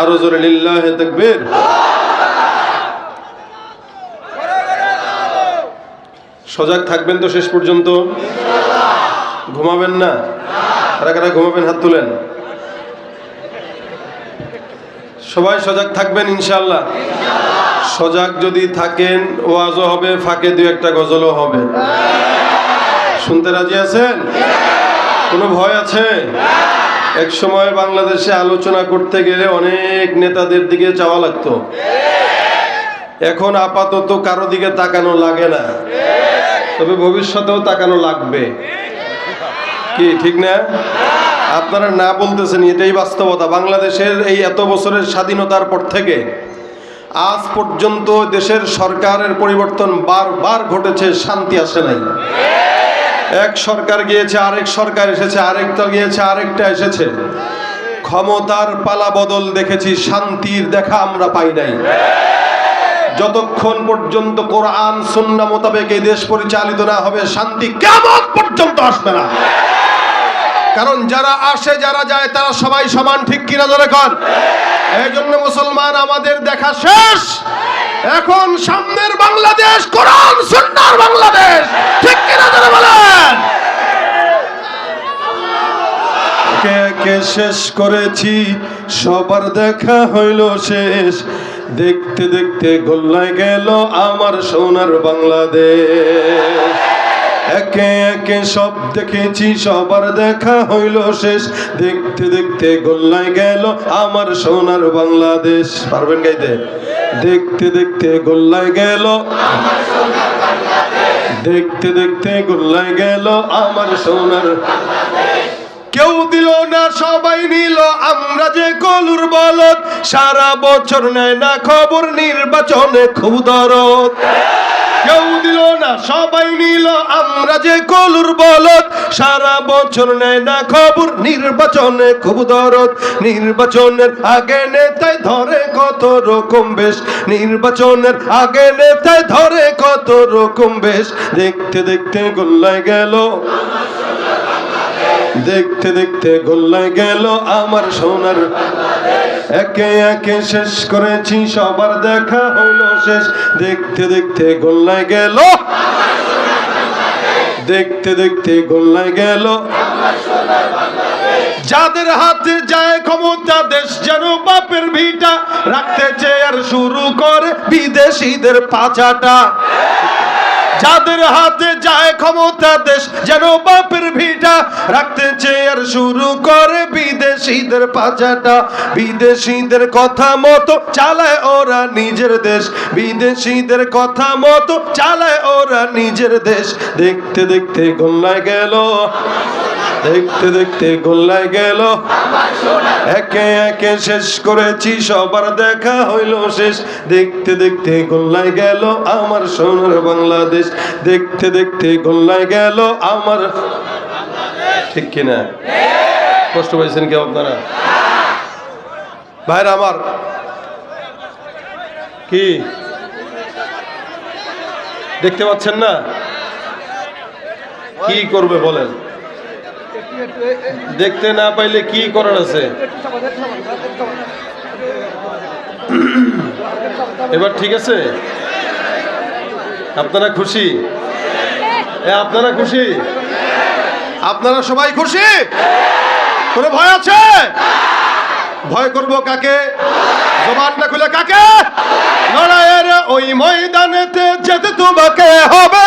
আরও জোরে, লিল্লাহে তকবীর। সজাগ থাকবেন তো শেষ পর্যন্ত? ঘুমাবেন না? কারা কারা ঘুমাবেন, হাত তুলেন। সবাই সজাগ থাকবেন ইনশাল্লাহ সজাগ যদি থাকেন, ওয়াজও হবে, ফাঁকে দু একটা গজলও হবে। শুনতে রাজি আছেন? কোনো ভয় আছে? এক সময় বাংলাদেশে আলোচনা করতে গেলে অনেক নেতাদের দিকে যাওয়া লাগতো। এখন আপাতত কারও দিকে তাকানো লাগে না। তবে ভবিষ্যতেও তাকানো লাগবে। কি, ঠিক না? আপনারা না বলতেছেন, এটাই বাস্তবতা। বাংলাদেশের এই এত বছরের স্বাধীনতার পর থেকে আজ পর্যন্ত দেশের সরকারের পরিবর্তন বারবার ঘটেছে, শান্তি আসে নাই। এক সরকার গিয়েছে, আরেক সরকার এসেছে আরেকটা গিয়েছে, আরেকটা এসেছে। ক্ষমতার পালা বদল দেখেছি, শান্তির দেখা আমরা পাই নাই। যতক্ষণ পর্যন্ত কোরআন, সুন্না মোতাবেক এই দেশ পরিচালিত না হবে, শান্তি কেমন পর্যন্ত আসবে না। কারণ যারা আসে, যারা যায়, তারা সবাই সমান, ঠিক কিনা ধরে কর? এই জন্য মুসলমান, আমাদের দেখা শেষ। এখন সামনের বাংলাদেশ, কোরআন সুন্নার বাংলাদেশ। ঠিক কিনা তারা বলেন? কে কে শেষ করেছি? সবার দেখা হইল শেষ। দেখতে দেখতে গোল্লায় গেল আমার সোনার বাংলাদেশ। একে একে সব দেখেছি, সবার দেখা হইল শেষ। দেখতে দেখতে গোল্লায় গেল আমার সোনার বাংলাদেশ। পারবেন গাইতে? দেখতে দেখতে গোল্লায় গেল দেখতে দেখতে গোল্লায় গেল আমার সোনার কেউ দিল না, সবাই নিল। আমরা যে কলুর বলদ, সারা বছর নেয় না খবর নির্বাচনে খুব দরদ। কেউ দিল না, সবাই নিল। আমরা যে কলুর বলত সারা বছর নেয় না খবর, নির্বাচনে খুব দরদ। নির্বাচনের আগে নেতায় ধরে কত রকম বেশ। নির্বাচনের আগে নেতায় ধরে কত রকম বেশ। দেখতে দেখতে গোল্লায় গেল। দেখতে দেখতে গোল্লায় গেল আমার সোনার। একে একে শেষ করেছি, সবার দেখা হলো শেষ। দেখতে দেখতে গোল্লায় গেল দেখতে দেখতে গোল্লায় গেল যাদের হাতে যায় ক্ষমতা, দেশ যেন বাপের ভিটা। রাখতে চেয়ার শুরু করে বিদেশিদের পাচাটা। যাদের হাতে যায় ক্ষমতা দেশ, যেন বাপের ভিটা রাখতে চেয়ার শুরু করে বিদেশিদের পাচাটা। বিদেশিদের কথা মতো চালায় ওরা নিজের দেশ, বিদেশিদের কথা মতো চালায় ওরা নিজের দেশ। দেখতে দেখতে গোল্লায় গেল। দেখতে দেখতে গোল্লায় গেল। একে একে শেষ করেছি, সবার দেখা হইল শেষ। দেখতে দেখতে গোল্লায় গেল আমার সোনার বাংলাদেশ। দেখতে দেখতে গোল্লায় গেল আমার ঠিক কিনা? কষ্ট পাইছেন কেউ আপনারা? ভাইরা আমার, কি? দেখতে পাচ্ছেন না? কি করবে বলেন? দেখতে না পাইলে কি করার আছে? এবার ঠিক আছে? আপনারা খুশি? আপনারা খুশি? আপনারা সবাই খুশি? কোনো ভয় আছে? ভয় করব কাকে? জবানটা খুলে কাকে? লড়াইয়ের ওই ময়দানেতে যেতে তোমাকে হবে।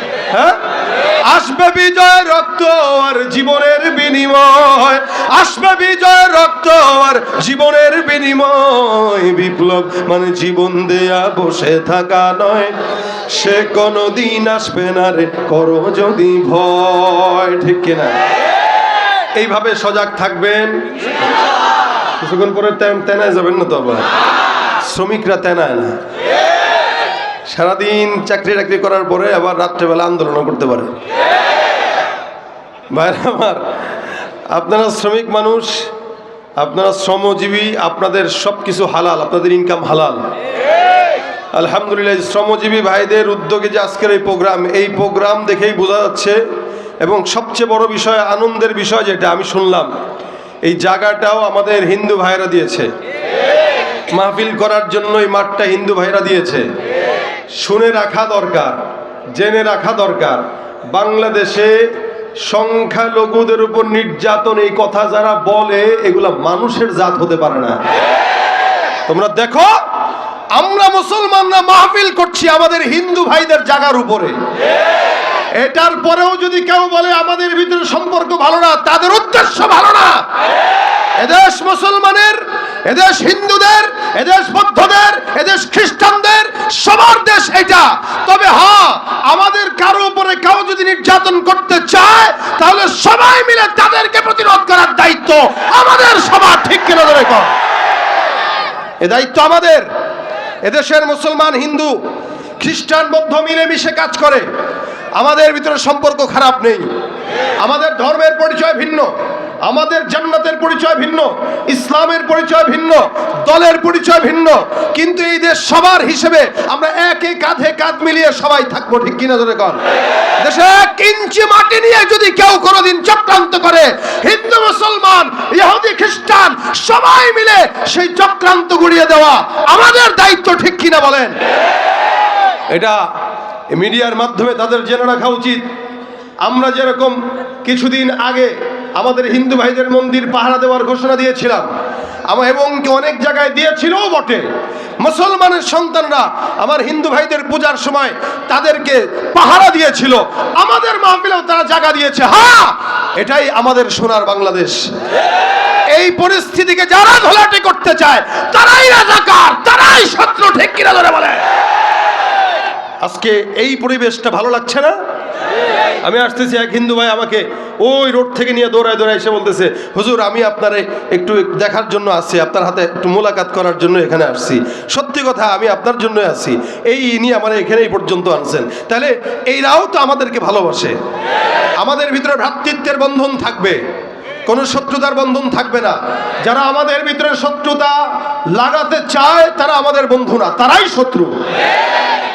হ্যাঁ? আসবে বিজয় রক্ত আর জীবনের বিনিময়। আসবে বিজয় রক্ত আর জীবনের বিনিময়। বিপ্লব মানে জীবন দেয়া, বসে থাকা নয়। সে কোনো দিন আসবে না রে, করো যদি ভয়। ঠিক কিনা? এইভাবে সজাগ থাকবেন। কিছুক্ষণ পরে তেনায় যাবেন না তো আবার? শ্রমিকরা তেনায় না। সারাদিন চাকরি টাকরি করার পরে আবার রাত্রেবেলা আন্দোলনও করতে পারে। ভাইরা আমার, আপনারা শ্রমিক মানুষ, আপনারা শ্রমজীবী, আপনাদের সব কিছু হালাল, আপনাদের ইনকাম হালাল। আলহামদুলিল্লাহ শ্রমজীবী ভাইদের উদ্যোগে যে আজকের এই প্রোগ্রাম এই প্রোগ্রাম দেখেই বোঝা যাচ্ছে, এবং সবচেয়ে বড় বিষয়, আনন্দের বিষয় যেটা, আমি শুনলাম, এই জায়গাটাও আমাদের হিন্দু ভাইরা দিয়েছে। মাহফিল করার জন্য এই মাঠটা হিন্দু ভাইরা দিয়েছে। শুনে রাখা দরকার, জেনে রাখা দরকার। বাংলাদেশে সংখ্যালঘুদের উপর নির্যাতন, এই কথা যারা বলে, এগুলা মানুষের জাত হতে পারে না। তোমরা দেখো, আমরা মুসলমানরা মাহফিল করছি আমাদের হিন্দু ভাইদের জাগার উপরে। এটার পরেও যদি কেউ বলে আমাদের ভিতরে সম্পর্ক ভালো না, তাদের উদ্দেশ্য ভালো না। এদেশ মুসলমানের, এদেশ হিন্দুদের, এদেশ বৌদ্ধদের, এদেশ খ্রিস্টানদের এটা তবে হ্যাঁ আমাদের কারও উপরে কেউ যদি নির্যাতন করতে চায়, তাহলে সবাই মিলে তাদেরকে প্রতিরোধ করার দায়িত্ব আমাদের সবার। ঠিক কিনা ধরে কর? এ দায়িত্ব আমাদের। এদেশের মুসলমান, হিন্দু, খ্রিস্টান, বৌদ্ধ মিলেমিশে কাজ করে। আমাদের ভিতরে সম্পর্ক খারাপ নেই। আমাদের ধর্মের পরিচয় ভিন্ন। আমাদের জান্নাতের পরিচয় ভিন্ন। ইসলামের পরিচয় ভিন্ন। দলের পরিচয় ভিন্ন। কিন্তু এই দেশ সবার হিসেবে আমরা একে কাঁধে কাঁধ মিলিয়ে সবাই থাকব, ঠিক কিনা ধরে কর দেশে এক ইঞ্চি মাটি নিয়ে যদি কেউ কোনোদিন চক্রান্ত করে, হিন্দু, মুসলমান, ইহুদি, খ্রিস্টান, সবাই মিলে সেই চক্রান্ত গুড়িয়ে দেওয়া আমাদের দায়িত্ব, ঠিক কিনা বলেন? এটা মিডিয়ার মাধ্যমে তাদের জেনে রাখা উচিত। আমরা যেরকম কিছুদিন আগে আমাদের হিন্দু ভাইদের মন্দির পাহারা দেওয়ার ঘোষণা দিয়েছিলাম আমার এবং অনেক জায়গায় দিয়েছিলও বটে। মুসলমানের সন্তানরা আমার হিন্দু ভাইদের পূজার সময় তাদেরকে পাহারা দিয়েছিল। আমাদের মাহফিলেও তারা জায়গা দিয়েছে। হ্যাঁ এটাই আমাদের সোনার বাংলাদেশ। এই পরিস্থিতিকে যারা ঘোলাটে করতে চায়, তারাই রাজাকার, তারাই শত্রু, ঠিক কিনা ধরে বলে? আজকে এই পরিবেশটা ভালো লাগছে না? আমি আসতেছি এক হিন্দু ভাই আমাকে ওই রোড থেকে নিয়ে দৌড়ায় দৌড়ায় এসে বলতেছে, হুজুর, আমি আপনার একটু দেখার জন্য আসছি, আপনার হাতে একটু মোলাকাত করার জন্য এখানে আসছি। সত্যি কথা, আমি আপনার জন্য আসছি। এই ইনি আমার এখানে এই পর্যন্ত আনছেন। তাহলে এইরাও তো আমাদেরকে ভালোবাসে। আমাদের ভিতরে ভ্রাতৃত্বের বন্ধন থাকবে। কোনো শত্রুতার বন্ধন থাকবে না। যারা আমাদের ভিতরে শত্রুতা লাগাতে চায়, তারা আমাদের বন্ধু না, তারাই শত্রু।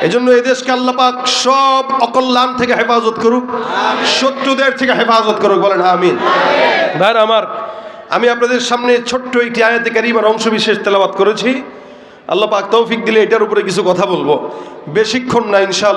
এজন্য এই দেশকে আল্লাপাক সব অকল্যাণ থেকে হেফাজত করুক, শত্রুদের থেকে হেফাজত করুক, বলেন আমিন। ভাইরা আমার, আমি আপনাদের সামনে ছোট্ট একটি আয়াতে কারিমার অংশ বিশেষ তেলাবাত করেছি। আল্লাহ পাক তৌফিক দিলে এটার উপরে কিছু কথা বলব। বেশিক্ষণ না, ইনশাআল্লাহ।